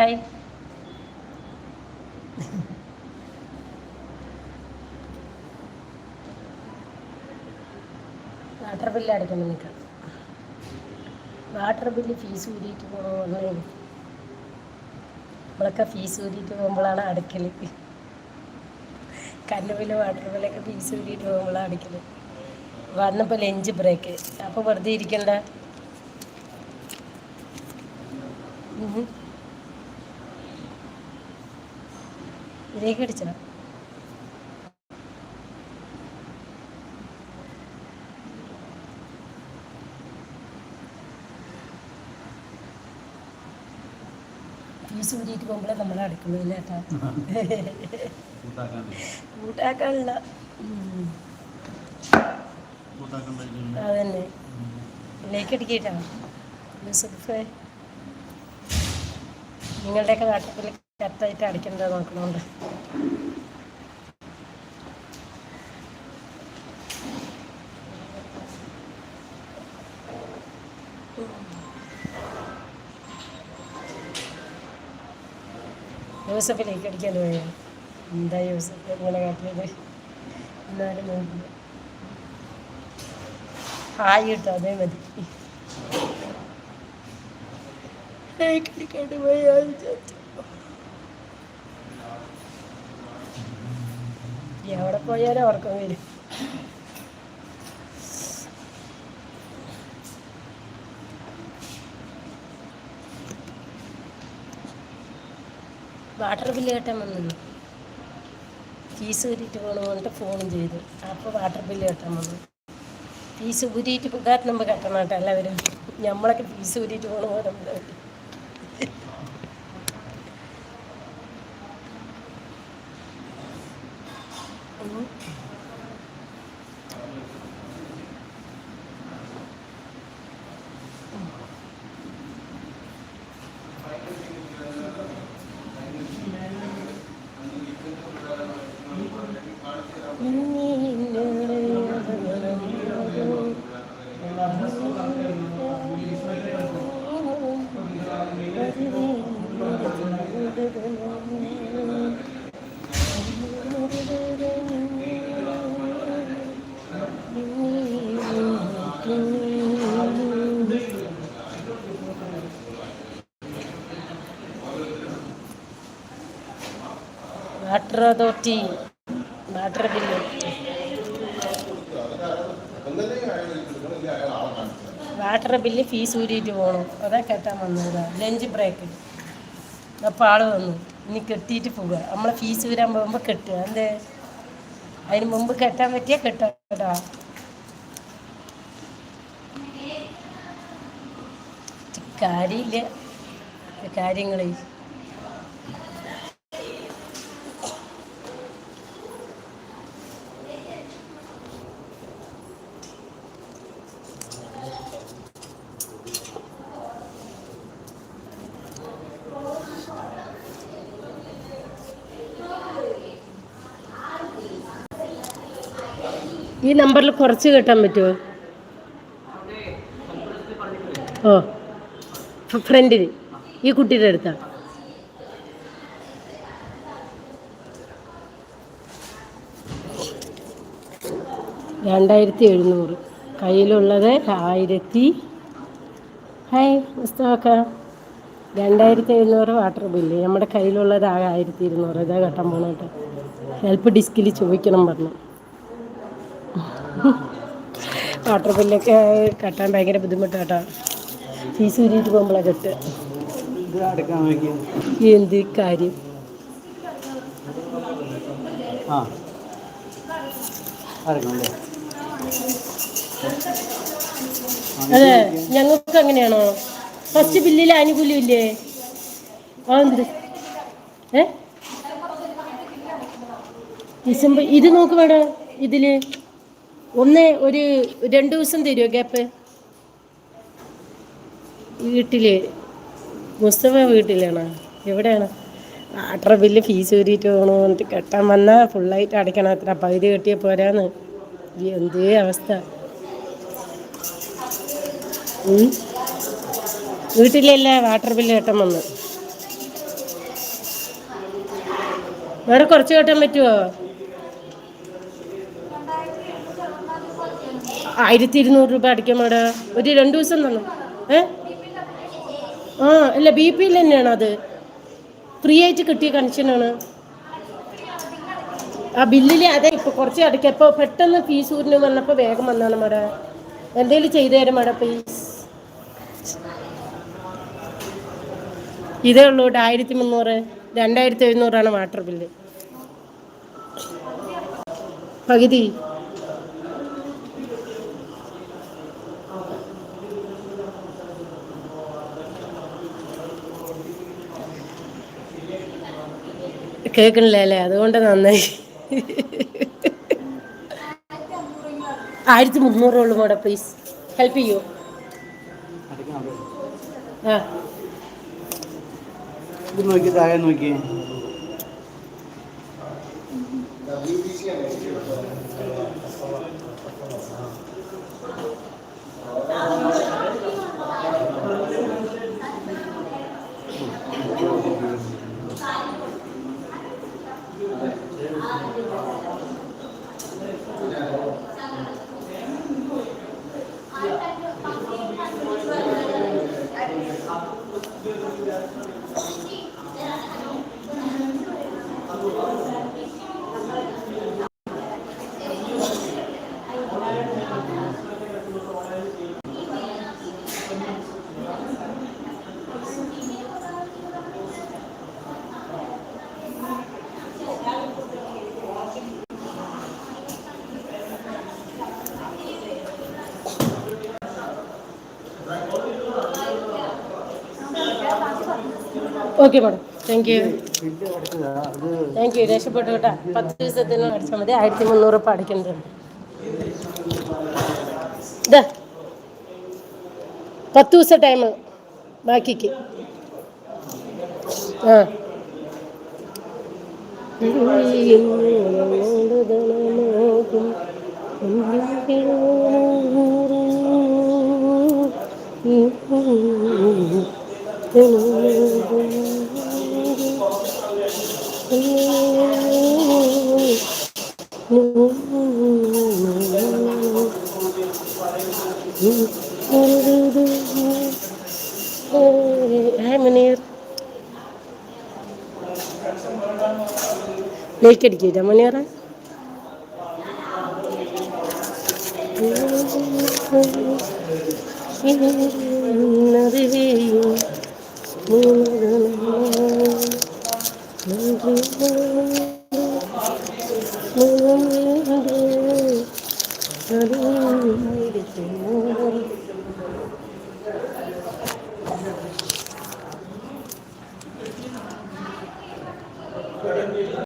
Hi water bill അടയ്ക്കണം നിൽക്കാം water bill fees ഊരിയിട്ട് പോകണമെന്ന് നമ്മളൊക്കെ ഫീസ് ഊരിയിട്ട് പോകുമ്പോഴാണ് അടയ്ക്കൽ കറണ്ട് ബില്ല് വാട്ടർ ബില്ലൊക്കെ ഫീസ് ഊരിയിട്ട് പോകുമ്പോഴാണ് അടയ്ക്കൽ വന്നപ്പോൾ ലഞ്ച് ബ്രേക്ക് അപ്പോൾ വെറുതെ ഇരിക്കണ്ട. ഇതിലേക്ക് അടിച്ചോ ഊരിയിട്ട് പോകുമ്പോഴേ നമ്മൾ കേട്ടോ. കൂട്ടാക്കാൻ കൂട്ടാക്കാനുള്ള അതന്നെ. ഇതിലേക്ക് അടിക്കട്ടോ യൂസഫ് നിങ്ങളുടെയൊക്കെ നാട്ടിൽ കറക്റ്റായിട്ട് അടിക്കണ്ട നോക്കണോണ്ട്. യൂസഫിലേക്ക് അടിക്കാൻ പോയോ? എന്താ യൂസഫ് ഇങ്ങനെ കാട്ടിയത്? എന്നാലും നോക്കില്ല ഹായ് കിട്ടോ അതേ മതി. കളിക്കാണ്ട് പോയാ വിചാരിച്ചു. എവിടെ പോയാലും ഉറക്കം വരും. വാട്ടർ ബില്ല് കെട്ടാൻ വന്നു ഫീസ് ഊരിയിട്ട് പോകണം പറഞ്ഞിട്ട് ഫോണും ചെയ്തു. അപ്പോൾ വാട്ടർ ബില്ല് കെട്ടാൻ വന്നു. ഫീസ് ഊരിയിട്ട് നമ്മൾ കെട്ടണം കേട്ടോ എല്ലാവരും. നമ്മളൊക്കെ ഫീസ് ഊരിയിട്ട് പോകണം water authority water bill water bill fees ഊരിയിട്ട് പോകണം അതാ കെട്ടാൻ വന്നതാ. Lunch break. അപ്പോൾ ആൾ വന്നു. ഇനി കെട്ടിയിട്ട് പോവുക. നമ്മളെ ഫീസ് ഊരാൻ പോകുമ്പോൾ കെട്ടുക. എന്തേ? അതിന് മുമ്പ് കെട്ടാൻ പറ്റിയ കെട്ടാ കാര്യമില്ല. കാര്യങ്ങളെ ഈ നമ്പറിൽ കുറച്ച് കിട്ടാൻ പറ്റുമോ? ഓ ഫ്രണ്ടിന് ഈ കുട്ടിയുടെ അടുത്താ. രണ്ടായിരത്തി എഴുന്നൂറ്. കയ്യിലുള്ളത് ആയിരത്തി ഹായ് മുസ്തഫക്ക രണ്ടായിരത്തി എഴുന്നൂറ് വാട്ടർ ബില്ല്. നമ്മുടെ കയ്യിലുള്ളത് ആകെ ആയിരത്തി ഇരുന്നൂറ്. ഇതാ കെട്ടാൻ പോകണോട്ടെ ഹെൽപ്പ് ഡിസ്കിൽ ചോദിക്കണം പറഞ്ഞു. വാട്ടർ ബില്ലൊക്കെ കെട്ടാൻ ഭയങ്കര ബുദ്ധിമുട്ടാട്ടോ. ഫീസ് ഊരിയിട്ട് പോകുമ്പോഴാണ് കെട്ട് എന്ത് കാര്യം? അതെ ഞങ്ങൾക്ക് അങ്ങനെയാണോ? ഫസ്റ്റ് ബില്ലിൽ ആനുകൂല്യം ഇല്ലേ? അതെന്ത് ഏ? ഡിസംബർ ഇത് നോക്ക് വേണം ഇതിൽ. ഒന്ന് ഒരു രണ്ട് ദിവസം തരുമോ ഗ്യാപ്പ് വീട്ടിൽ. മുസ്തഫ വീട്ടിലാണോ? എവിടെയാണ്? വാട്ടർ ബില്ല് ഫീസ് ഊരിയിട്ട് പോകണു എന്നിട്ട് കെട്ടാൻ വന്നാൽ ഫുള്ളായിട്ട് അടയ്ക്കണം. അത്ര പകുതി കെട്ടിയ പോരാന്ന്. എന്തേ അവസ്ഥ. വീട്ടിലല്ല വാട്ടർ ബില്ല് കെട്ടാൻ വന്ന്? വേറെ കുറച്ച് കെട്ടാൻ പറ്റുമോ ആയിരത്തി ഇരുന്നൂറ് രൂപ അടിക്കാം മേഡം ഒരു രണ്ട് ദിവസം തന്നെ ഏ? ആ അല്ല ബി പി എൽ തന്നെയാണ് അത്? ഫ്രീ ആയിട്ട് കിട്ടിയ കണക്ഷനാണ് ആ ബില്ലിൽ അതെ ഇപ്പൊ കുറച്ച് അടയ്ക്കാം. ഇപ്പോൾ പെട്ടെന്ന് ഫീസ് ഊരിന് വന്നപ്പോൾ വേഗം വന്നാണ് മാഡം എന്തെങ്കിലും ചെയ്തു തരാം മാഡം പ്ലീസ് ഇതേ ഉള്ളൂ ആയിരത്തി മുന്നൂറ് രണ്ടായിരത്തി എഴുന്നൂറാണ് വാട്ടർ ബില്ല് പകുതി. കേൾക്കണില്ലേ അല്ലേ അതുകൊണ്ട് നന്നായി. ആയിരത്തി മുന്നൂറേ ഉള്ളൂ മോടെ പ്ലീസ് ഹെൽപ്പ് ചെയ്യൂ. ആ. ഇത് നോക്കി താഴെ നോക്കി. Thank you. Okay madam thank you thank you രക്ഷപ്പെട്ടു കേട്ടോ. പത്ത് ദിവസത്തിന് അടിച്ചാൽ മതി. ആയിരത്തി മുന്നൂറ് ഉപ്പ് അടിക്കുന്നുണ്ട് ഇതാ പത്ത് ദിവസം ടൈം ബാക്കിക്ക്. ആ. ഹായ് ലൈക്ക് അടിക്കില്ല മണിയറ ഇന്നറിവേയും